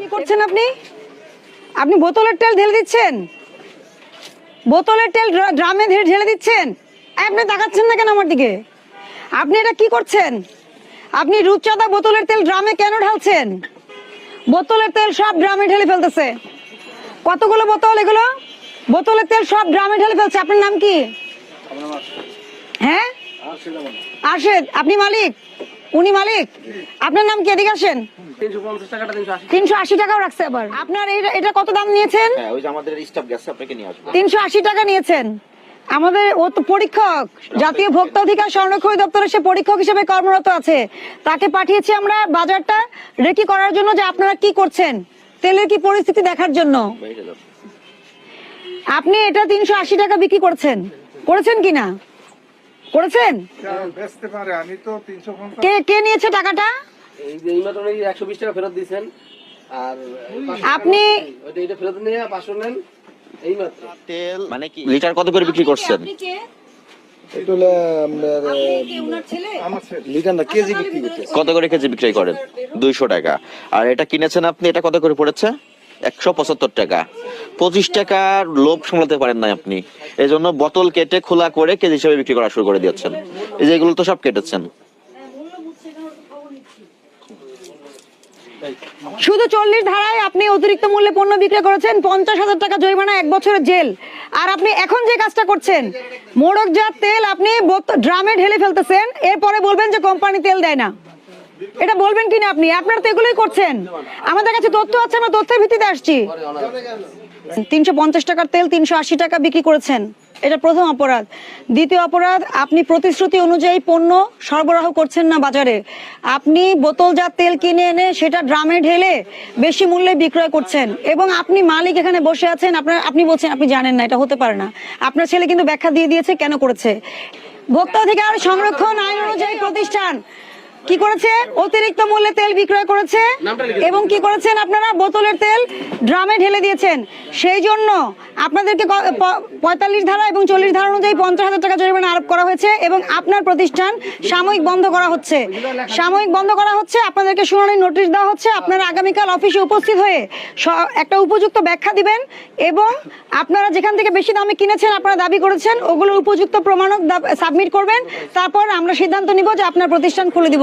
কি করছেন আপনি? আপনি বোতলের তেল ঢেলে দিচ্ছেন? বোতলের তেল ড্রামে ঢেলে দিচ্ছেন? আপনি তাকাচ্ছেন না কেন আমার দিকে? আপনি এটা কি করছেন? আপনি রূপচাঁদা বোতলের তেল ড্রামে কেন ঢালছেন? বোতলের তেল সব ড্রামে ঢেলে ফেলতেছে। কতগুলো বোতল এগুলো? বোতলের তেল সব ড্রামে ঢেলে ফেলছে। আপনার নাম কি? হ্যাঁ? আরশেদ, আপনি মালিক? উনি মালিক? আপনার নাম কি? এদিকে আসেন। তিনশো পঞ্চাশ টাকাটা তিনশো আশি। টাকাও রাখছে আবার। আপনার এটা এটা কত দাম নিয়েছেন? হ্যাঁ ওই যে আমাদের স্টাফ গেছে আপনাকে নিয়ে আসব। তিনশো আশি টাকা নিয়েছেন। আমাদের ও তো পরীক্ষক জাতীয় ভোক্তা অধিকার সংরক্ষণ দপ্তরে সে পরীক্ষক হিসেবে কর্মরত আছে। তাকে পাঠিয়েছি আমরা বাজারটা রেকি করার জন্য যে আপনারা কি করছেন তেলের কি পরিস্থিতি দেখার জন্য। আপনি এটা তিনশো আশি টাকা বিক্রি করছেন। করেছেন কিনা করেছেন? বেচতে পারে আমি তো তিনশো পঞ্চাশ কে কে নিয়েছে টাকাটা? এই যে এই মাত্র একশো বিশ টাকা ফেরত দিয়েছেন। আর আপনি- ওইটা এটা ফেরত নিয়ে পাঁচশো নেন এই তেল মানে কি লিটার কত করে বিক্রি করছেন? এটা হলো কেজি বিক্রি করতে কত করে কেজি বিক্রি করেন? দুইশো টাকা। আর এটা কিনেছেন আপনি? এটা কত করে পড়েছে? একশো পঁচাত্তর টাকা। পঁচিশ টাকার লোভ সামলাতে পারেন না আপনি। এই জন্য বোতল কেটে খোলা করে কেজি হিসেবে বিক্রি করা শুরু করে দিয়েছেন। এই যে এগুলো তো সব কেটেছেন। শুধু চল্লিশ ধারায় আপনি অতিরিক্ত মূল্যে পণ্য বিক্রি করেছেন, পঞ্চাশ হাজার টাকা জরিমানা, এক বছরের জেল। আর আপনি এখন যে কাজটা করছেন মোড়কজাত তেল আপনি ড্রামে ঢেলে ফেলতেছেন, এরপরে বলবেন যে কোম্পানি তেল দেয় না। এটা বলবেন কিনা আপনি? আপনারা তো এগুলোই করছেন। আমাদের কাছে তথ্য আছে, আমরা তথ্যের ভিত্তিতে আসছি। তিনশো পঞ্চাশ টাকার তেল তিনশো আশি টাকা বিক্রি করেছেন। এটা প্রথম অপরাধ। দ্বিতীয় অপরাধ, আপনি প্রতিশ্রুতি অনুযায়ী পণ্য সরবরাহ করছেন না বাজারে। আপনি বোতলজাত তেল কিনে এনে সেটা ড্রামে ঢেলে বেশি মূল্যে বিক্রয় করছেন এবং আপনি মালিক এখানে বসে আছেন, আপনার, আপনি বলছেন, আপনি জানেন না, এটা হতে পারে না। আপনার ছেলে কিন্তু ব্যাখ্যা দিয়ে দিয়েছে কেন করেছে। ভোক্তা অধিকার সংরক্ষণ আইন অনুযায়ী প্রতিষ্ঠান কি করেছে? অতিরিক্ত মূল্যে তেল বিক্রয় করেছে। এবং কি করেছেন আপনারা? বোতলের তেল ড্রামে ঢেলে দিয়েছেন। সেই জন্য আপনাদেরকে পঁয়তাল্লিশ ধারা এবং চল্লিশ ধারা অনুযায়ী পঞ্চাশ হাজার টাকা জরিমানা আরোপ করা হয়েছে এবং আপনার প্রতিষ্ঠান সাময়িক বন্ধ করা হচ্ছে। সাময়িক বন্ধ করা হচ্ছে। আপনাদেরকে শুনানি নোটিশ দেওয়া হচ্ছে। আপনারা আগামীকাল অফিসে উপস্থিত হয়ে একটা উপযুক্ত ব্যাখ্যা দিবেন এবং আপনারা যেখান থেকে বেশি দামে কিনেছেন আপনারা দাবি করেছেন ওগুলোর উপযুক্ত প্রমাণক সাবমিট করবেন। তারপর আমরা সিদ্ধান্ত নিব যে আপনার প্রতিষ্ঠান খুলে দিব